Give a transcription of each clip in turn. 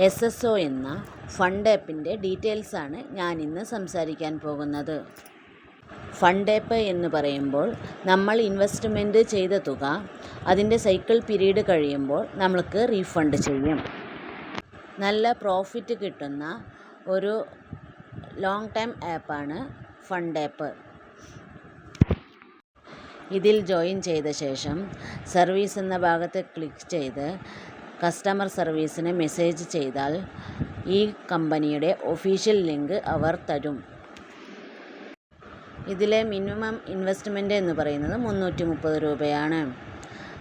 S S O എന്ന fund ആപ്പിന്റെ ഡീറ്റെയിൽസാണ് ഇന്ന് സംസാരിക്കാൻ പോകുന്നത്. ഫണ്ട് ആപ്പ് എന്ന് പറയുമ്പോൾ നമ്മൾ ഇൻവെസ്റ്റ്മെന്റ് ചെയ്ത തുക അതിന്റെ സൈക്കിൾ പീരീഡ് കഴിയുമ്പോൾ നമ്മൾക്ക് റീഫണ്ട് ചെയ്യും. നല്ല പ്രോഫിറ്റ് കിട്ടുന്ന ഒരു ലോങ് ടൈം ആപ്പാണ് ഫണ്ട് ആപ്പ്. ഇതിൽ ജോയിൻ ചെയ്ത ശേഷം സർവീസ് എന്ന ഭാഗത്ത് ക്ലിക്ക് ചെയ്ത് കസ്റ്റമർ സർവീസിന് മെസ്സേജ് ചെയ്താൽ ഈ കമ്പനിയുടെ ഒഫീഷ്യൽ ലിങ്ക് അവർ തരും. ഇതിലെ മിനിമം ഇൻവെസ്റ്റ്മെന്റ് എന്ന് പറയുന്നത് മുന്നൂറ്റി മുപ്പത് രൂപയാണ്.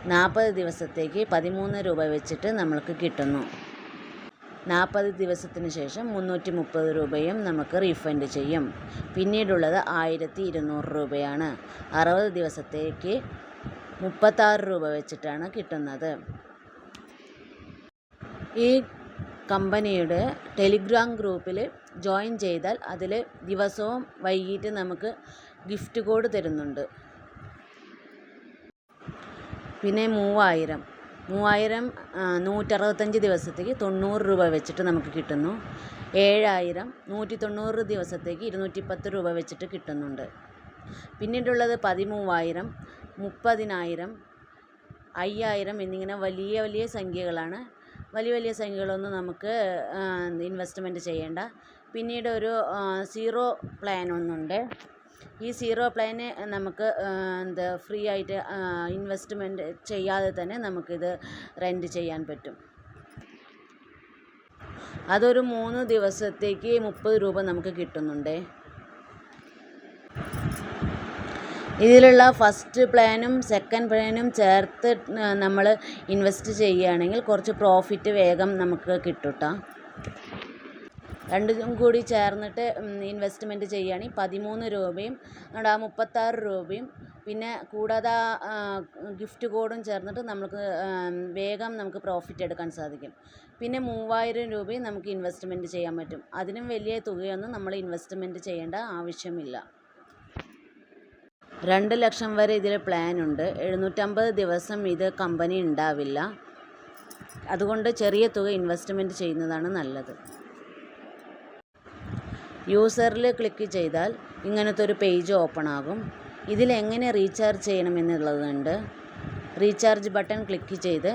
നാൽപ്പത് ദിവസത്തേക്ക് പതിമൂന്ന് രൂപ വെച്ചിട്ട് നമ്മൾക്ക് കിട്ടുന്നു. നാൽപ്പത് ദിവസത്തിന് ശേഷം മുന്നൂറ്റി മുപ്പത് രൂപയും നമുക്ക് റീഫണ്ട് ചെയ്യും. പിന്നീടുള്ളത് ആയിരത്തി ഇരുന്നൂറ് രൂപയാണ്. അറുപത് ദിവസത്തേക്ക് മുപ്പത്താറ് രൂപ വെച്ചിട്ടാണ് കിട്ടുന്നത്. ഈ കമ്പനിയുടെ ടെലിഗ്രാം ഗ്രൂപ്പിൽ ജോയിൻ ചെയ്താൽ അതിൽ ദിവസവും വൈകിട്ട് നമുക്ക് ഗിഫ്റ്റ് കോഡ് തരുന്നുണ്ട്. പിന്നെ മൂവായിരം. മൂവായിരം നൂറ്ററുപത്തഞ്ച് ദിവസത്തേക്ക് തൊണ്ണൂറ് രൂപ വെച്ചിട്ട് നമുക്ക് കിട്ടുന്നു. ഏഴായിരം നൂറ്റി തൊണ്ണൂറ് ദിവസത്തേക്ക് ഇരുന്നൂറ്റി പത്ത് രൂപ വെച്ചിട്ട് കിട്ടുന്നുണ്ട്. പിന്നീടുള്ളത് പതിമൂവായിരം മുപ്പതിനായിരം അയ്യായിരം എന്നിങ്ങനെ വലിയ വലിയ സംഖ്യകളാണ് വലിയ വലിയ സംഖ്യകളൊന്നും നമുക്ക് ഇൻവെസ്റ്റ്മെന്റ് ചെയ്യേണ്ട. പിന്നീട് ഒരു സീറോ പ്ലാൻ ഒന്നുണ്ട്. ഈ സീറോ പ്ലാന് നമുക്ക് എന്താ ഫ്രീ ആയിട്ട് ഇൻവെസ്റ്റ്മെന്റ് ചെയ്യാതെ തന്നെ നമുക്കിത് റെന്റ് ചെയ്യാൻ പറ്റും. അതൊരു മൂന്ന് ദിവസത്തേക്ക് മുപ്പത് രൂപ നമുക്ക് കിട്ടുന്നുണ്ട്. ഇതിലുള്ള ഫസ്റ്റ് പ്ലാനും സെക്കൻഡ് പ്ലാനും ചേർത്ത് നമ്മൾ ഇൻവെസ്റ്റ് ചെയ്യുകയാണെങ്കിൽ കുറച്ച് പ്രോഫിറ്റ് വേഗം നമുക്ക് കിട്ടും രണ്ടും കൂടി ചേർന്നിട്ട് ഇൻവെസ്റ്റ്മെന്റ് ചെയ്യുകയാണെങ്കിൽ പതിമൂന്ന് രൂപയും ആ മുപ്പത്താറ് രൂപയും. പിന്നെ കൂടാതെ ഗിഫ്റ്റ് കോഡും ചേർന്നിട്ട് നമുക്ക് വേഗം നമുക്ക് പ്രോഫിറ്റ് എടുക്കാൻ സാധിക്കും. പിന്നെ മൂവായിരം രൂപയും നമുക്ക് ഇൻവെസ്റ്റ്മെന്റ് ചെയ്യാൻ പറ്റും. അതിനും വലിയ തുകയൊന്നും നമ്മൾ ഇൻവെസ്റ്റ്മെന്റ് ചെയ്യേണ്ട ആവശ്യമില്ല. രണ്ട് ലക്ഷം വരെ ഇതിൽ പ്ലാൻ ഉണ്ട്. എഴുന്നൂറ്റമ്പത് ദിവസം ഇത് കമ്പനി ഉണ്ടാവില്ല. അതുകൊണ്ട് ചെറിയ തുക ഇൻവെസ്റ്റ്മെന്റ് ചെയ്യുന്നതാണ് നല്ലത്. യൂസറിൽ ക്ലിക്ക് ചെയ്താൽ ഇങ്ങനത്തെ ഒരു പേജ് ഓപ്പൺ ആകും. ഇതിൽ എങ്ങനെ റീചാർജ് ചെയ്യണമെന്നുള്ളതുണ്ട് റീചാർജ് ബട്ടൺ ക്ലിക്ക് ചെയ്ത്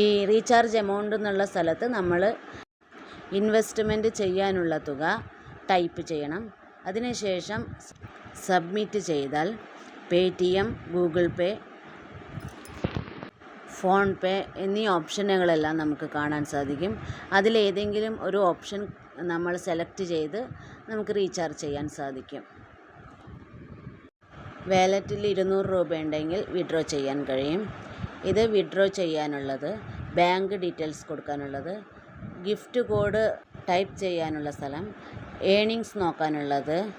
ഈ റീചാർജ് എമൗണ്ട് എന്നുള്ള സ്ഥലത്ത് നമ്മൾ ഇൻവെസ്റ്റ്മെന്റ് ചെയ്യാനുള്ള തുക ടൈപ്പ് ചെയ്യണം. അതിനുശേഷം സബ്മിറ്റ് ചെയ്താൽ Paytm Google Pay PhonePe എന്നീ ഓപ്ഷനുകളെല്ലാം നമുക്ക് കാണാൻ സാധിക്കും. അതിലേതെങ്കിലും ഒരു ഓപ്ഷൻ നമ്മൾ സെലക്ട് ചെയ്ത് നമുക്ക് റീചാർജ് ചെയ്യാൻ സാധിക്കും. വാലറ്റിൽ ഇരുന്നൂറ് രൂപ ഉണ്ടെങ്കിൽ വിഡ്രോ ചെയ്യാൻ കഴിയും. ഇത് വിഡ്രോ ചെയ്യാനുള്ളത് ബാങ്ക് ഡീറ്റെയിൽസ് കൊടുക്കാനുള്ളത് ഗിഫ്റ്റ് കോഡ് ടൈപ്പ് ചെയ്യാനുള്ള സ്ഥലം ഏണിങ്സ് നോക്കാനുള്ളത്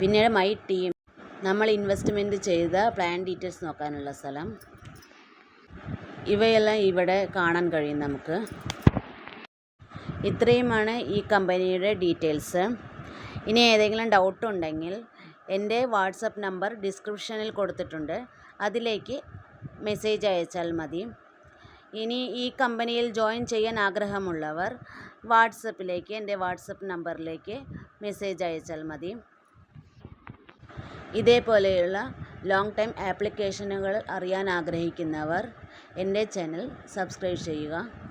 പിന്നീട് മൈ ടീം നമ്മൾ ഇൻവെസ്റ്റ്മെന്റ് ചെയ്ത പ്ലാൻ ഡീറ്റെയിൽസ് നോക്കാനുള്ള സ്ഥലം. ഇവയെല്ലാം ഇവിടെ കാണാൻ കഴിയും നമുക്ക്. ഇത്രയുമാണ് ഈ കമ്പനിയുടെ ഡീറ്റെയിൽസ് ഇനി ഏതെങ്കിലും ഡൗട്ട് ഉണ്ടെങ്കിൽ എന്റെ വാട്സപ്പ് നമ്പർ ഡിസ്ക്രിപ്ഷനിൽ കൊടുത്തിട്ടുണ്ട്. അതിലേക്ക് മെസ്സേജ് അയച്ചാൽ മതി. ഇനി ഈ കമ്പനിയിൽ ജോയിൻ ചെയ്യാൻ ആഗ്രഹമുള്ളവർ വാട്സപ്പിലേക്ക് എന്റെ വാട്സപ്പ് നമ്പറിലേക്ക് മെസ്സേജ് അയച്ചാൽ മതി. ഇതേപോലെയുള്ള ലോങ് ടൈം ആപ്ലിക്കേഷനുകൾ അറിയാൻ ആഗ്രഹിക്കുന്നവർ എന്റെ ചാനൽ സബ്സ്ക്രൈബ് ചെയ്യുക.